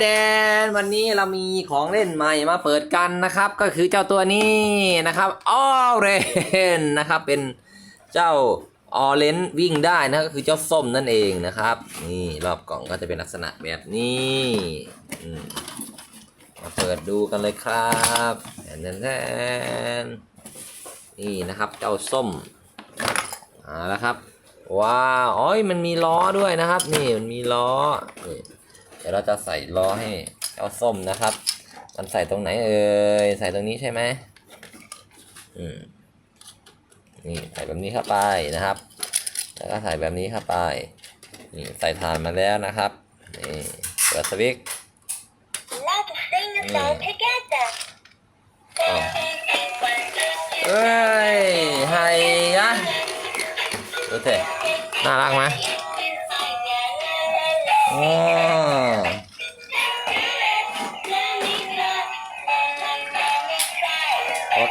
แดนวันนี้เรามีของเล่นใหม่มาเปิดกันนะครับ ก็คือเจ้าตัวนี้นะครับออเรนนะครับ เป็นเจ้าออเรนวิ่งได้นะก็คือเจ้าส้มนั่นเองนะครับ นี่รอบกล่องก็จะเป็นลักษณะแบบนี้มาเปิดดูกันเลยครับแทนแทนแทนนี่นะครับเจ้าส้มเอาละครับ ว้าวอ๋อยมันมีล้อด้วยนะครับ นี่มันมีล้อนี่ ดี๋ยวเราจะใส่ล้อให้เจ้าส้มนะครับ มันใส่ตรงไหนเอ่ยใส่ตรงนี้ใช่ไหมอืมนี่ใส่แบบนี้เข้าไปนะครับ แล้วก็ใส่แบบนี้เข้าไปนี่ใส่ฐานมาแล้วนะครับนี่เปิดสวิตช์ Let's sing a song together. อ๋อเอ้ยไฮยะดูเถอะน่ารักไหมว้า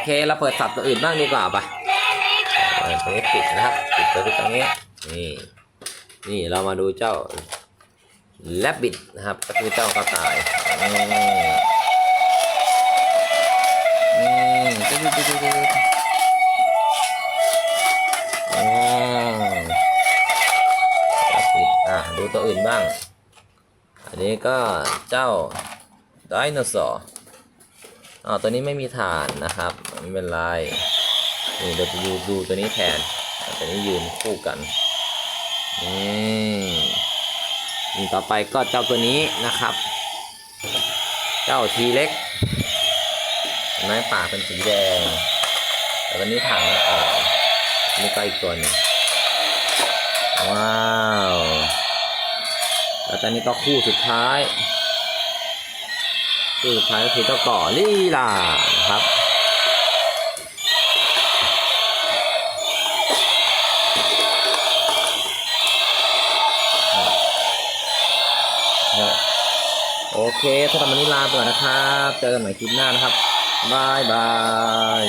เคเราเปิดสับตัวอื่นบ้างดีกว่าปะตรงนี้ปิดนะครับปิดตัวตรงนี้นี่นี่เรามาดูเจ้าแลบบิดนะครับก็คือเจ้ากระต่ายนี่นี่ดูดูดูอะดูตัวอื่นบ้าง อันนี้ก็เจ้าไดโนเสาร์ อ๋อตัวนี้ไม่มีฐานนะครับไม่เป็นไรนี่เดี๋ยวจะดูดูตัวนี้แทนตัวนี้ยืนคู่กันนี่ต่อไปก็เจ้าตัวนี้นะครับ เจ้าทีเล็กหนไหมปากเป็นสีแดงแต่ตัวนี้ถังมันออกนี่ก็อีกตัวหนึ่งว้าว แล้วตอนนี้ก็คู่สุดท้าย คู่สุดท้ายก็คือเจ้าก่อลี่ลานะครับโอเคสำหรับวันนี้ลาไปก่อนนะครับ เจอกันใหม่คลิปหน้านะครับบายบาย